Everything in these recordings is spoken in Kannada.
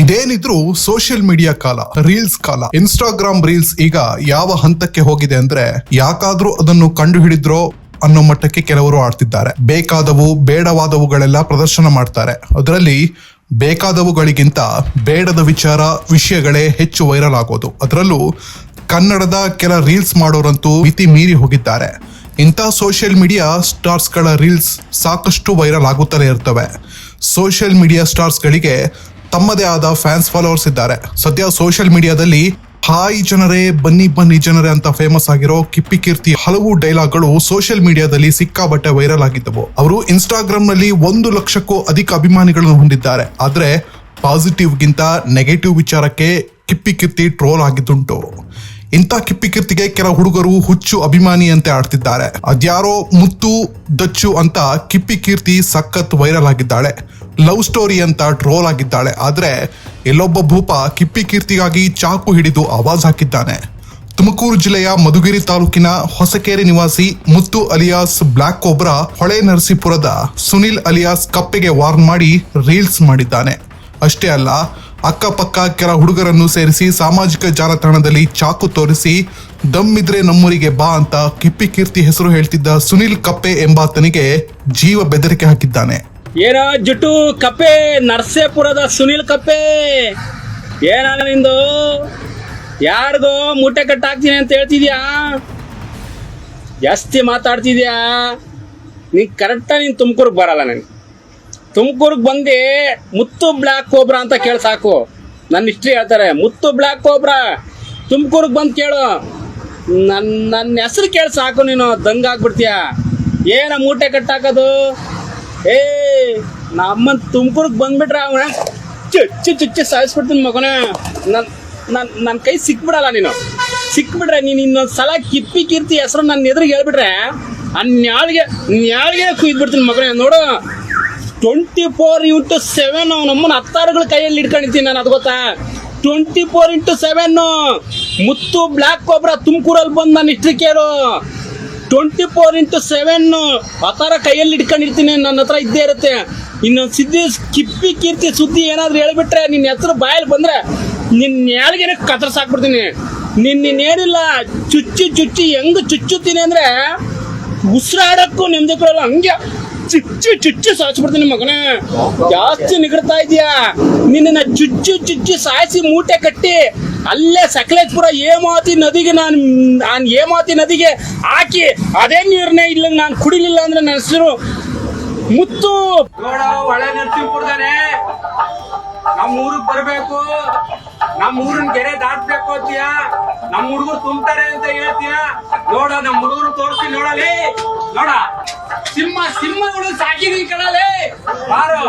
ಇದೇನಿದ್ರು ಸೋಷಿಯಲ್ ಮೀಡಿಯಾ ಕಾಲ ರೀಲ್ಸ್ ಕಾಲ ಇನ್ಸ್ಟಾಗ್ರಾಮ್ ರೀಲ್ಸ್ ಈಗ ಯಾವ ಹಂತಕ್ಕೆ ಹೋಗಿದೆ ಅಂದ್ರೆ ಯಾಕಾದ್ರೂ ಅದನ್ನು ಕಂಡು ಹಿಡಿದ್ರೋ ಅನ್ನೋ ಮಟ್ಟಕ್ಕೆ ಕೆಲವರು ಆಡ್ತಿದ್ದಾರೆ. ಬೇಕಾದವು, ಬೇಡವಾದವುಗಳೆಲ್ಲ ಪ್ರದರ್ಶನ ಮಾಡ್ತಾರೆ. ಅದರಲ್ಲಿ ಬೇಕಾದವುಗಳಿಗಿಂತ ಬೇಡದ ವಿಚಾರ, ವಿಷಯಗಳೇ ಹೆಚ್ಚು ವೈರಲ್ ಆಗೋದು. ಅದರಲ್ಲೂ ಕನ್ನಡದ ಕೆಲ ರೀಲ್ಸ್ ಮಾಡೋರಂತೂ ಮಿತಿ ಮೀರಿ ಹೋಗಿದ್ದಾರೆ. ಇಂಥ ಸೋಷಿಯಲ್ ಮೀಡಿಯಾ ಸ್ಟಾರ್ಸ್ಗಳ ರೀಲ್ಸ್ ಸಾಕಷ್ಟು ವೈರಲ್ ಆಗುತ್ತಲೇ ಇರ್ತವೆ. ಸೋಷಿಯಲ್ ಮೀಡಿಯಾ ಸ್ಟಾರ್ಸ್ಗಳಿಗೆ ತಮ್ಮದೇ ಆದ ಫ್ಯಾನ್ಸ್ ಫಾಲೋವರ್ಸ್ ಇದ್ದಾರೆ. ಸದ್ಯ ಸೋಷಿಯಲ್ ಮೀಡಿಯಾದಲ್ಲಿ ಹಾಯ್ ಜನರೇ, ಬನ್ನಿ ಬನ್ನಿ ಜನರೇ ಅಂತ ಫೇಮಸ್ ಆಗಿರೋ ಕಿಪ್ಪಿ ಕೀರ್ತಿ ಹಲವು ಡೈಲಾಗ್ಗಳು ಸೋಷಿಯಲ್ ಮೀಡಿಯಾದಲ್ಲಿ ಸಿಕ್ಕಾಬಟ್ಟೆ ವೈರಲ್ ಆಗಿದ್ದವು. ಅವರು ಇನ್ಸ್ಟಾಗ್ರಾಮ್ನಲ್ಲಿ ಒಂದು ಲಕ್ಷಕ್ಕೂ ಅಧಿಕ ಅಭಿಮಾನಿಗಳನ್ನು ಹೊಂದಿದ್ದಾರೆ. ಆದ್ರೆ ಪಾಸಿಟಿವ್ ಗಿಂತ ನೆಗೆಟಿವ್ ವಿಚಾರಕ್ಕೆ ಕಿಪ್ಪಿ ಕೀರ್ತಿ ಟ್ರೋಲ್ ಆಗಿದ್ದುಂಟು. ಇಂಥ ಕಿಪ್ಪಿ ಕೀರ್ತಿಗೆ ಕೆಲ ಹುಡುಗರು ಹುಚ್ಚು ಅಭಿಮಾನಿ ಅಂತ ಆಡ್ತಿದ್ದಾರೆ. ಅದ್ಯಾರೋ ಮುತ್ತು, ದಚ್ಚು ಅಂತ ಕಿಪ್ಪಿ ಕೀರ್ತಿ ಸಖತ್ ವೈರಲ್ ಆಗಿದ್ದಾಳೆ. ಲವ್ ಸ್ಟೋರಿ ಅಂತ ಟ್ರೋಲ್ ಆಗಿದ್ದಾಳೆ. ಆದ್ರೆ ಎಲ್ಲೊಬ್ಬ ಭೂಪ ಕಿಪ್ಪಿ ಕೀರ್ತಿಗಾಗಿ ಚಾಕು ಹಿಡಿದು ಆವಾಜ್ ಹಾಕಿದ್ದಾನೆ. ತುಮಕೂರು ಜಿಲ್ಲೆಯ ಮಧುಗಿರಿ ತಾಲೂಕಿನ ಹೊಸಕೇರಿ ನಿವಾಸಿ ಮುತ್ತು ಅಲಿಯಾಸ್ ಬ್ಲಾಕ್ ಕೋಬ್ರಾ ಹೊಳೆ ನರಸೀಪುರದ ಸುನಿಲ್ ಅಲಿಯಾಸ್ ಕಪ್ಪೆಗೆ ವಾರ್ನ್ ಮಾಡಿ ರೀಲ್ಸ್ ಮಾಡಿದ್ದಾನೆ. ಅಷ್ಟೇ ಅಲ್ಲ, ಅಕ್ಕಪಕ್ಕ ಕೆಲ ಹುಡುಗರನ್ನು ಸೇರಿಸಿ ಸಾಮಾಜಿಕ ಜಾಲತಾಣದಲ್ಲಿ ಚಾಕು ತೋರಿಸಿ ದಮ್ಮಿದ್ರೆ ನಮ್ಮೂರಿಗೆ ಬಾ ಅಂತ ಕಿಪ್ಪಿ ಕೀರ್ತಿ ಹೆಸರು ಹೇಳ್ತಿದ್ದ ಸುನಿಲ್ ಕಪ್ಪೆ ಎಂಬಾತನಿಗೆ ಜೀವ ಬೆದರಿಕೆ ಹಾಕಿದ್ದಾನೆ. ಏನೋ ಜುಟು ಕಪ್ಪೆ, ನರಸೇಪುರದ ಸುನಿಲ್ ಕಪ್ಪೆ. ಏನಾದ ನಿಂದು? ಯಾರಿಗೋ ಮೂಟೆ ಕಟ್ಟಾಕ್ತೀನಿ ಅಂತ ಹೇಳ್ತಿದ್ಯಾ? ಜಾಸ್ತಿ ಮಾತಾಡ್ತಿದ್ಯಾ? ನೀನು ಕರೆಕ್ಟಾಗಿ ನೀನು ತುಮಕೂರಿಗೆ ಬರಲ್ಲ ನನಗೆ ತುಮಕೂರಿಗೆ ಬಂದು ಮುತ್ತು ಬ್ಲ್ಯಾಕ್ ಕೋಬ್ರಾ ಅಂತ ಕೇಳಿ ಸಾಕು. ನನ್ನ ಹಿಸ್ಟ್ರಿ ಹೇಳ್ತಾರೆ, ಮುತ್ತು ಬ್ಲ್ಯಾಕ್ ಕೋಬ್ರಾ. ತುಮಕೂರಿಗೆ ಬಂದು ಕೇಳು. ನನ್ನ ನನ್ನ ಹೆಸರು ಕೇಳಿ ಸಾಕು ನೀನು ದಂಗಾಗ್ಬಿಡ್ತೀಯ ಏನ ಮೂಟೆ ಕಟ್ಟಾಕೋದು ಏ ನಮ್ಮನ್ ತುಮಕೂರ್ಗೆ ಬಂದ್ಬಿಟ್ರೆ ಅವನ ಚುಚ್ಚು ಚುಚ್ಚು ಸಾಯಿಸ್ಬಿಡ್ತೀನಿ ಮಗನೇ. ನನ್ನ ನನ್ನ ನನ್ನ ಕೈ ಸಿಕ್ಬಿಡಲ್ಲ ನೀನು. ಸಿಕ್ಬಿಟ್ರೆ ನೀನು ಇನ್ನೊಂದು ಸಲ ಕಿಪ್ಪಿ ಕೀರ್ತಿ ಹೆಸರು ನನ್ನ ಎದುರಿಗೆ ಹೇಳ್ಬಿಟ್ರೆ ಅನ್ಯಾಳಿಗೆ, ನ್ಯಾಳಿಗೆ ಕುಯ್ದ್ಬಿಡ್ತೀನಿ ಮಗನೇ. ನೋಡು ಟ್ವೆಂಟಿ ಫೋರ್ ಇಂಟು ಸೆವೆನ್ ನಮ್ಮನ್ನ ಹತ್ತಾರುಗಳ ಕೈಯಲ್ಲಿ ಇಟ್ಕೊಂಡಿದ್ದೀನಿ ನಾನು, ಅದು ಗೊತ್ತಾ? Twenty four into seven Muthu black cobra ತುಮಕೂರಲ್ಲಿ ಬಂದು ನಾನು ಕೇಳು. ಟ್ವೆಂಟಿ ಫೋರ್ ಇಂಟು ಸೆವೆನ್ ಆ ಥರ ಕೈಯಲ್ಲಿ ಇಟ್ಕೊಂಡಿರ್ತೀನಿ, ನನ್ನ ಹತ್ರ ಇದ್ದೇ ಇರುತ್ತೆ. ಇನ್ನು ಸಿದ್ಧಿ, ಕಿಪ್ಪಿ ಕೀರ್ತಿ ಸುದ್ದಿ ಏನಾದ್ರು ಹೇಳ್ಬಿಟ್ರೆ ನಿನ್ನ ಹೆಸರು ಬಾಯಲ್ಲಿ ಬಂದರೆ ನಿನ್ನ ನ್ಯಾಳಿಗೆನೆ ಕತ್ತರಿಸಾಕ್ಬಿಡ್ತೀನಿ ನಿನ್ನ ಇನ್ನೇನಿಲ್ಲ, ಚುಚ್ಚಿ ಚುಚ್ಚಿ ಹೆಂಗ್ ಚುಚ್ಚುತ್ತೀನಿ ಅಂದ್ರೆ ಉಸಿರಾಡೋಕ್ಕೂ ನೆಮ್ಮದಿ ಕೊಡಲ್ಲ, ಹಂಗೆ. ಚುಚ್ಚು ಚುಚ್ಚು ಸಾಯಿಸ್ಬಿಡ್ತೀನಿ ಮಗನ. ಜಾಸ್ತಿ ನಿಗಡ್ತಾ ಇದೀಯಾ ನಿನ್ನ ಚುಚ್ಚು ಚುಚ್ಚು ಸಾಯಿಸಿ ಮೂಟೆ ಕಟ್ಟಿ ಅಲ್ಲೇ ಸಕಲೇಶ್ಪುರ ಏಮಾತಿ ನದಿಗೆ ನಾನು ನಾನು ಏಮಾತಿ ನದಿಗೆ ಹಾಕಿ ಅದೇ ನೀರನ್ನೇ ಇಲ್ಲ ನಾನು ಕುಡಿಲಿಲ್ಲ ಅಂದ್ರೆ ನನ್ನ ಹೆಸರು ಮುತ್ತು. ಒಳ್ಳೆ ನರಸಿಂಹಪುರದಾನೆ ನಮ್ಮ ಊರಿಗೆ ಬರಬೇಕು. ನಮ್ಮ ಊರಿನ ಗೆರೆ ದಾಟ್ಬೇಕು ಅಂತೀಯ? ನಮ್ಮ ಹುಡುಗರು ತುಂಬ್ತಾರೆ ಅಂತ ಹೇಳ್ತೀಯ? ನೋಡ, ನಮ್ಮ ಹುಡುಗರು ತೋರಿಸಿ ನೋಡಲಿ ನೋಡ, ಸಿಂಹ ಸಿಂಹಗಳು ಸಾಕಿದೀವಿ ಕಣಲೆ ಬಾರೋ,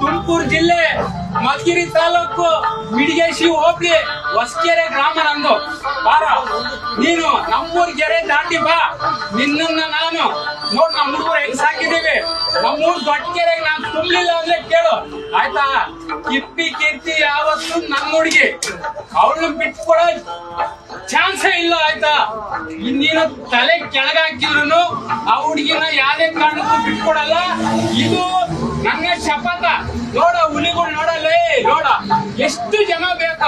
ತುಮಕೂರು ಜಿಲ್ಲೆ ಮಧುಗಿರಿ ತಾಲೂಕು, ಮಿಡಿಗೇಶಿ ಹೋಬಳಿ, ಹೊಸಕೆರೆ ಗ್ರಾಮ ನಂದು. ಬಾರ, ನೀನು ನಮ್ಮೂರ್ ಗೆರೆ ದಾಟಿ ಬಾ. ನಿನ್ನ ನಾನು, ನೋಡ್, ನಮ್ಮ ಹುಡುಗರು ಹೆಂಗ್ ಸಾಕಿದೀವಿ ನಮ್ಮೂರ್ ದೊಡ್ಡ ಕೆರೆಗೆ ನಾನು ತುಂಬಲಿಲ್ಲ ಅಂದ್ರೆ ಕೇಳು. ಆಯ್ತಾ? ಕಿಪ್ಪಿ ಕೀರ್ತಿ ಯಾವತ್ತು ನನ್ನ ಹುಡುಗಿ. ಅವಳನ್ನ ಬಿಟ್ಕೊಡೋ ಚಾನ್ಸೇ ಇಲ್ಲ ಆಯ್ತಾ? ಇನ್ನೇನು ತಲೆ ಕೆಳಗಾಕಿದ್ರು ಆ ಹುಡುಗಿನ ಯಾವ್ದೇ ಕಾರಣಕ್ಕೂ ಬಿಟ್ಕೊಡಲ್ಲ. ಇದು ನನ್ನ ಶಪಥ. ನೋಡ ಹುಲಿಗಳು ನೋಡಲ್ಲೇ ನೋಡ. ಎಷ್ಟು ಜನ ಬೇಕ?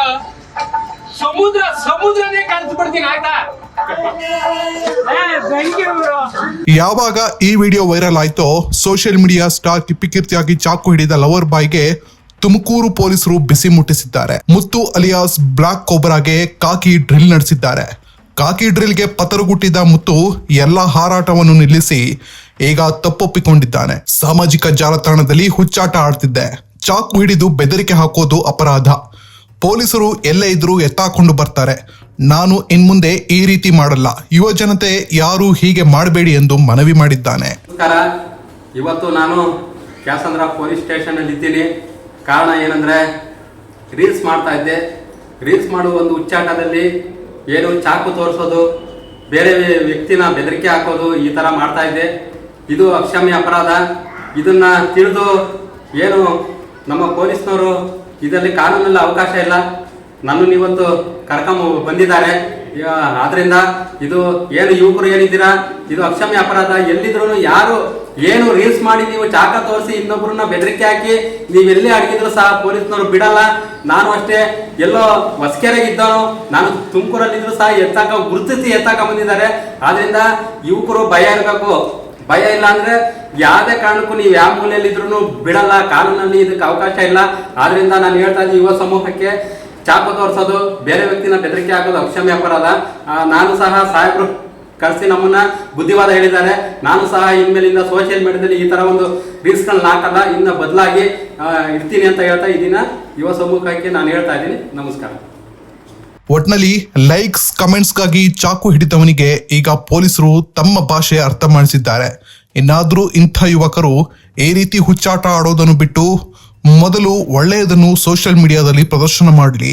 ಸಮುದ್ರ ಸಮುದ್ರನೇ ಕಲ್ತು ಬಿಡ್ತೀನಿ ಆಯ್ತಾ. ಯಾವಾಗ ಈ ವಿಡಿಯೋ ವೈರಲ್ ಆಯ್ತೋ ಸೋಷಿಯಲ್ ಮೀಡಿಯಾ ಸ್ಟಾರ್ ಕಿಪ್ಪಿ ಕೀರ್ತಿಯಾಗಿ ಚಾಕು ಹಿಡಿದ ಲವರ್ ಬಾಯ್ಗೆ ತುಮಕೂರು ಪೊಲೀಸರು ಬಿಸಿ ಮುಟ್ಟಿಸಿದ್ದಾರೆ. ಮುತ್ತು ಅಲಿಯಾಸ್ ಬ್ಲಾಕ್ ಕೋಬ್ರಾಗೆ ಕಾಕಿ ಡ್ರಿಲ್ ನಡೆಸಿದ್ದಾರೆ. ಕಾಕಿ ಡ್ರಿಲ್ಗೆ ಪತರುಗುಟ್ಟಿದ್ದ ಮುತ್ತು ಎಲ್ಲ ಹಾರಾಟವನ್ನು ನಿಲ್ಲಿಸಿ ಈಗ ತಪ್ಪೊಪ್ಪಿಕೊಂಡಿದ್ದಾನೆ. ಸಾಮಾಜಿಕ ಜಾಲತಾಣದಲ್ಲಿ ಹುಚ್ಚಾಟ ಆಡ್ತಿದ್ದೆ. ಚಾಕು ಹಿಡಿದು ಬೆದರಿಕೆ ಹಾಕೋದು ಅಪರಾಧ. ಪೊಲೀಸರು ಎಲ್ಲೇ ಇದ್ರೂ ಎತ್ತಾಕೊಂಡು ಬರ್ತಾರೆ. ನಾನು ಇನ್ಮುಂದೆ ಈ ರೀತಿ ಮಾಡಲ್ಲ. ಯುವ ಜನತೆ ಯಾರು ಹೀಗೆ ಮಾಡಬೇಡಿ ಎಂದು ಮನವಿ ಮಾಡಿದ್ದಾನೆ. ಇವತ್ತು ನಾನು ಕ್ಯಾಸಂದ್ರ ಪೊಲೀಸ್ ಸ್ಟೇಷನ್ ಅಲ್ಲಿ ಇದ್ದೀನಿ. ಕಾರಣ ಏನಂದರೆ ರೀಲ್ಸ್ ಮಾಡ್ತಾ ಇದ್ದೆ. ರೀಲ್ಸ್ ಮಾಡುವ ಒಂದು ಉಚ್ಚಾಟದಲ್ಲಿ ಏನು ಚಾಕು ತೋರಿಸೋದು, ಬೇರೆ ವ್ಯಕ್ತಿನ ಬೆದರಿಕೆ ಹಾಕೋದು ಈ ಥರ ಮಾಡ್ತಾ ಇದ್ದೆ. ಇದು ಅಕ್ಷಮ್ಯ ಅಪರಾಧ. ಇದನ್ನ ತಿಳಿದು ಏನು ನಮ್ಮ ಪೊಲೀಸ್ನವರು ಇದರಲ್ಲಿ ಕಾನೂನಲ್ಲಿ ಅವಕಾಶ ಇಲ್ಲ. ನನ್ನನ್ನು ಇವತ್ತು ಕರ್ಕೊಂಬ ಬಂದಿದ್ದಾರೆ. ಆದ್ರಿಂದ ಇದು ಏನು ಯುವಕರು ಏನಿದ್ದೀರಾ? ಇದು ಅಕ್ಷಮ್ಯ ಅಪರಾಧ. ಎಲ್ಲಿದ್ರು ಯಾರು ಏನು ರೀಲ್ಸ್ ಮಾಡಿ ನೀವು ಚಾಕ ತೋರಿಸಿ ಇನ್ನೊಬ್ಬರನ್ನ ಬೆದರಿಕೆ ಹಾಕಿ ನೀವೆಲ್ಲಿ ಅಡಗಿದ್ರು ಸಹ ಪೊಲೀಸ್ನವ್ರು ಬಿಡಲ್ಲ. ನಾನು ಅಷ್ಟೇ ಎಲ್ಲೋ ಹೊಸಕೆರೆಗೆ ಇದ್ದವನು ನಾನು ತುಮಕೂರಲ್ಲಿದ್ರು ಸಹ ಎತ್ತಾಕ, ಗುರುತಿಸಿ ಎತ್ತಾಕ ಬಂದಿದ್ದಾರೆ. ಆದ್ರಿಂದ ಯುವಕರು ಭಯ ಇರಬೇಕು. ಭಯ ಇಲ್ಲ ಅಂದ್ರೆ ಯಾವುದೇ ಕಾರಣಕ್ಕೂ ನೀವು ಯಾವ ಮೂಲೆಯಲ್ಲಿ ಇದ್ರು ಬಿಡಲ್ಲ. ಕಾನೂನಲ್ಲಿ ಇದಕ್ಕೆ ಅವಕಾಶ ಇಲ್ಲ. ಆದ್ರಿಂದ ನಾನು ಹೇಳ್ತಾ ಇದ್ದೀನಿ ಯುವ ಸಮೂಹಕ್ಕೆ ಚಾಕು ತೋರಿಸೋದು, ಬೇರೆ ವ್ಯಕ್ತಿನ ಬೆದರಿಕೆ ಹಾಕೋದು ಅಕ್ಷಮ್ಯ ಅಪರಾಧ ನಾನು ಸಹ ಸಾಹೇಬರು ಕರೆಸಿ ನಮ್ಮನ್ನ ಬುದ್ಧಿವಾದ ಹೇಳಿದ್ದಾರೆ. ನಾನು ಸಹ ಇನ್ಮೇಲಿಂದ ಸೋಷಿಯಲ್ ಮೀಡಿಯಾದಲ್ಲಿ ಈ ತರ ಒಂದು ರೀಲ್ಸ್ಗಳನ್ನ ಹಾಕಲ್ಲ, ಇನ್ನ ಬದಲಾಗಿ ಇರ್ತೀನಿ ಅಂತ ಹೇಳ್ತಾ ಈ ದಿನ ಯುವ ಸಮೂಹಕ್ಕೆ ನಾನು ಹೇಳ್ತಾ ಇದ್ದೀನಿ. ನಮಸ್ಕಾರ. ಒಟ್ನಲ್ಲಿ ಲೈಕ್ಸ್ ಕಮೆಂಟ್ಸ್ಗಾಗಿ ಚಾಕು ಹಿಡಿದವನಿಗೆ ಈಗ ಪೊಲೀಸರು ತಮ್ಮ ಭಾಷೆ ಅರ್ಥ ಮಾಡಿಸಿದ್ದಾರೆ. ಇನ್ನಾದರೂ ಇಂಥ ಯುವಕರು ಈ ರೀತಿ ಹುಚ್ಚಾಟ ಆಡೋದನ್ನು ಬಿಟ್ಟು ಮೊದಲು ಒಳ್ಳೆಯದನ್ನು ಸೋಷಿಯಲ್ ಮೀಡಿಯಾದಲ್ಲಿ ಪ್ರದರ್ಶನ ಮಾಡಲಿ